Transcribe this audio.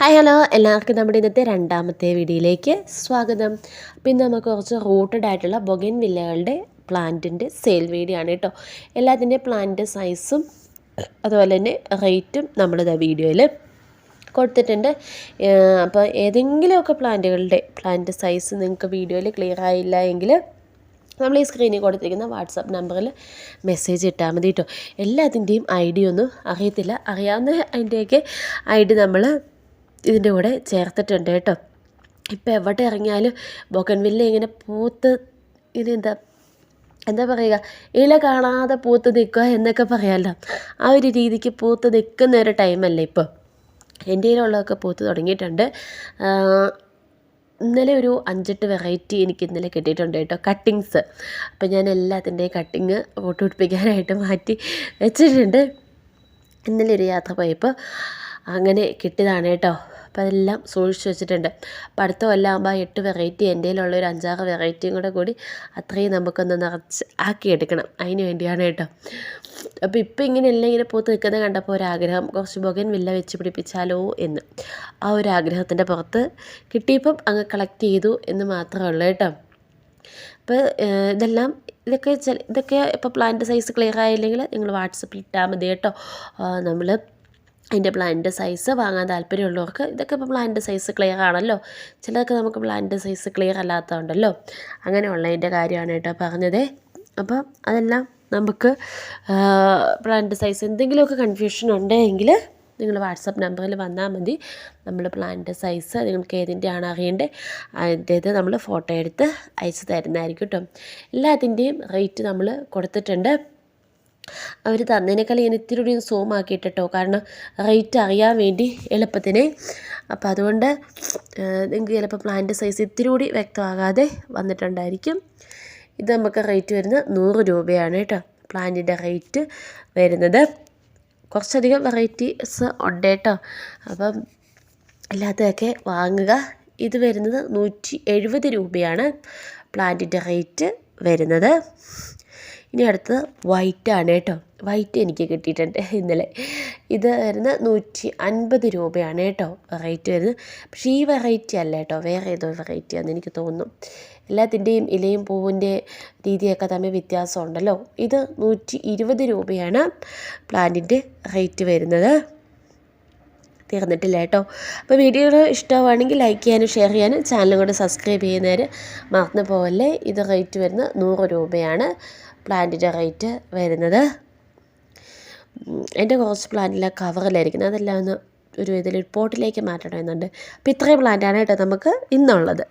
Hi hello എല്ലാവർക്കും നമ്മുടെ ഇന്നത്തെ രണ്ടാമത്തെ വീഡിയോയിലേക്ക് സ്വാഗതം. പിന്നെ നമുക്ക് കുറച്ച് റൂട്ടഡ് ആയിട്ടുള്ള ബൊഗൻ വില്ലകളുടെ പ്ലാന്റിന്റെ സെയിൽ വീഡിയോ ആണ് കേട്ടോ. എല്ലാത്തിന്റെ പ്ലാന്റ് സൈസും അതുപോലെ തന്നെ റേറ്റും നമ്മളിത് വീഡിയോയിൽ കൊടുത്തിട്ടുണ്ട്. അപ്പോൾ ഏതെങ്കിലുമൊക്കെ പ്ലാന്റുകളുടെ പ്ലാന്റ് സൈസ് നിങ്ങൾക്ക് വീഡിയോയിൽ ക്ലിയർ ആയില്ല എങ്കിൽ നമ്മൾ ഈ സ്ക്രീനിൽ കൊടുത്തിരിക്കുന്ന വാട്സപ്പ് നമ്പറിൽ മെസ്സേജ് ഇട്ടാൽ മതി കേട്ടോ. എല്ലാത്തിന്റെയും ഐ ഡി ഒന്നും അറിയത്തില്ല. അറിയാവുന്ന അതിന്റെയൊക്കെ ഐ ഡി നമ്മൾ ഇതിന്റെ കൂടെ ചേർത്തിട്ടുണ്ട് കേട്ടോ. ഇപ്പോൾ എവിടെ ഇറങ്ങിയാലും ബൊക്കൻവില്ല ഇങ്ങനെ പൂത്ത് ഇനി എന്താ എന്താ പറയുക ഇല കാണാതെ പൂത്ത് നിൽക്കുക എന്നൊക്കെ പറയാമല്ലോ. ആ ഒരു രീതിക്ക് പൂത്ത് നിൽക്കുന്ന ഒരു ടൈമല്ലേ ഇപ്പോൾ എന്റെ കയ്യിലുള്ളതൊക്കെ പൂത്ത് തുടങ്ങിയിട്ടുണ്ട്. ഇന്നലെ ഒരു അഞ്ചെട്ട് വെറൈറ്റി എനിക്ക് ഇന്നലെ കിട്ടിയിട്ടുണ്ട് കേട്ടോ കട്ടിങ്സ്. അപ്പം ഞാൻ എല്ലാത്തിന്റെയും കട്ടിങ് ഫോട്ടോ പിടിപ്പിക്കാനായിട്ട് മാറ്റി വെച്ചിട്ടുണ്ട്. ഇന്നലെ ഒരു യാത്ര പോയപ്പോൾ അങ്ങനെ കിട്ടിയതാണ് കേട്ടോ. അപ്പോൾ അതെല്ലാം സൂക്ഷിച്ച് വെച്ചിട്ടുണ്ട്. അപ്പോൾ അടുത്ത കൊല്ലമാകുമ്പോൾ എട്ട് വെറൈറ്റി എന്റെ ഒരു അഞ്ചാറ് വെറൈറ്റിയും കൂടെ കൂടി അത്രയും നമുക്കൊന്ന് നിറച്ച് ആക്കിയെടുക്കണം അതിന് വേണ്ടിയാണ് കേട്ടോ. അപ്പോൾ ഇപ്പോൾ ഇങ്ങനെ എല്ലാം ഇങ്ങനെ പൂത്ത് നിൽക്കുന്നത് കണ്ടപ്പോൾ ഒരാഗ്രഹം കുറച്ച് ബൊഗൻ വില്ല വെച്ച് പിടിപ്പിച്ചാലോ എന്ന്. ആ ഒരു ആഗ്രഹത്തിന്റെ പുറത്ത് കിട്ടിയപ്പം അങ്ങ് കളക്ട് ചെയ്തു എന്ന് മാത്രമേ ഉള്ളൂ കേട്ടോ. അപ്പോൾ ഇതെല്ലാം ഇതൊക്കെ ഇതൊക്കെ ഇപ്പോൾ പ്ലാന്റ് സൈസ് ക്ലിയർ ആയില്ലെങ്കിൽ നിങ്ങൾ വാട്സപ്പിൽ ഇട്ടാൽ മതി കേട്ടോ. നമ്മൾ അതിന്റെ പ്ലാന്റ് സൈസ് വാങ്ങാൻ താല്പര്യമുള്ളവർക്ക് ഇതൊക്കെ ഇപ്പോൾ പ്ലാന്റ് സൈസ് ക്ലിയർ ആണല്ലോ. ചിലതൊക്കെ നമുക്ക് പ്ലാന്റ് സൈസ് ക്ലിയർ അല്ലാത്തതുണ്ടല്ലോ. അങ്ങനെയുള്ളതിന്റെ കാര്യമാണ് കേട്ടോ പറഞ്ഞത്. അപ്പോൾ അതെല്ലാം നമുക്ക് പ്ലാന്റ് സൈസ് എന്തെങ്കിലുമൊക്കെ കൺഫ്യൂഷൻ ഉണ്ടെങ്കിൽ നിങ്ങൾ വാട്സപ്പ് നമ്പറിൽ വന്നാൽ മതി. നമ്മൾ പ്ലാന്റ് സൈസ് നിങ്ങൾക്ക് ഏതിന്റെയാണ് അറിയേണ്ടത്? അതിന്റേത് നമ്മൾ ഫോട്ടോ എടുത്ത് അയച്ചു തരുന്നതായിരിക്കും കേട്ടോ. എല്ലാത്തിന്റെയും റേറ്റ് നമ്മൾ കൊടുത്തിട്ടുണ്ട്. അവർ തന്നതിനേക്കാൾ ഞാൻ ഇത്തിരി കൂടി സൂം ആക്കിയിട്ടോ കാരണം റേറ്റ് അറിയാൻ വേണ്ടി എളുപ്പത്തിന്. അപ്പോൾ അതുകൊണ്ട് നിങ്ങൾക്ക് ചിലപ്പോൾ പ്ലാന്റ് സൈസ് ഇത്തിരി കൂടി വ്യക്തമാകാതെ വന്നിട്ടുണ്ടായിരിക്കും. ഇത് നമുക്ക് റേറ്റ് വരുന്നത് നൂറ് രൂപയാണ് കേട്ടോ പ്ലാന്റിന്റെ റേറ്റ് വരുന്നത്. കുറച്ചധികം വെറൈറ്റീസ് ഉണ്ട് കേട്ടോ. അപ്പം അല്ലാത്തതൊക്കെ വാങ്ങുക. ഇത് വരുന്നത് നൂറ്റി എഴുപത് രൂപയാണ് പ്ലാന്റിന്റെ റേറ്റ് വരുന്നത്. ഇനി അടുത്തത് വൈറ്റാണ് കേട്ടോ. വൈറ്റ് എനിക്ക് കിട്ടിയിട്ടുണ്ട് ഇന്നലെ. ഇത് വരുന്ന നൂറ്റി അൻപത് രൂപയാണ് കേട്ടോ റേറ്റ് വരുന്നത്. പക്ഷേ ഈ വെറൈറ്റി അല്ല കേട്ടോ വേറെ ഏതോ വെറൈറ്റിയാണെന്ന് എനിക്ക് തോന്നുന്നു. എല്ലാത്തിന്റെയും ഇലയും പൂവിന്റെ രീതിയൊക്കെ തമ്മിൽ വ്യത്യാസമുണ്ടല്ലോ. ഇത് നൂറ്റി ഇരുപത് രൂപയാണ് പ്ലാന്റിന്റെ റേറ്റ് വരുന്നത്. തീർന്നിട്ടില്ല കേട്ടോ. അപ്പോൾ വീഡിയോ ഇഷ്ടമാണെങ്കിൽ ലൈക്ക് ചെയ്യാനും ഷെയർ ചെയ്യാനും ചാനലും കൂടെ സബ്സ്ക്രൈബ് ചെയ്യുന്നവർ മറന്നു പോകല്ലേ ഇത് റേറ്റ് വരുന്നത് നൂറ് രൂപയാണ്. പ്ലാന്റിന്റെ റേറ്റ് വരുന്നത്. എന്റെ കുറച്ച് പ്ലാന്റിലെ കവറിലായിരിക്കുന്നത് അതെല്ലാം ഒന്ന് ഒരു ഇതിൽ പോട്ടിലേക്ക് മാറ്റണമെന്നുണ്ട് അപ്പോൾ ഇത്രയും പ്ലാന്റാണ് കേട്ടോ നമുക്ക് ഇന്നുള്ളത്.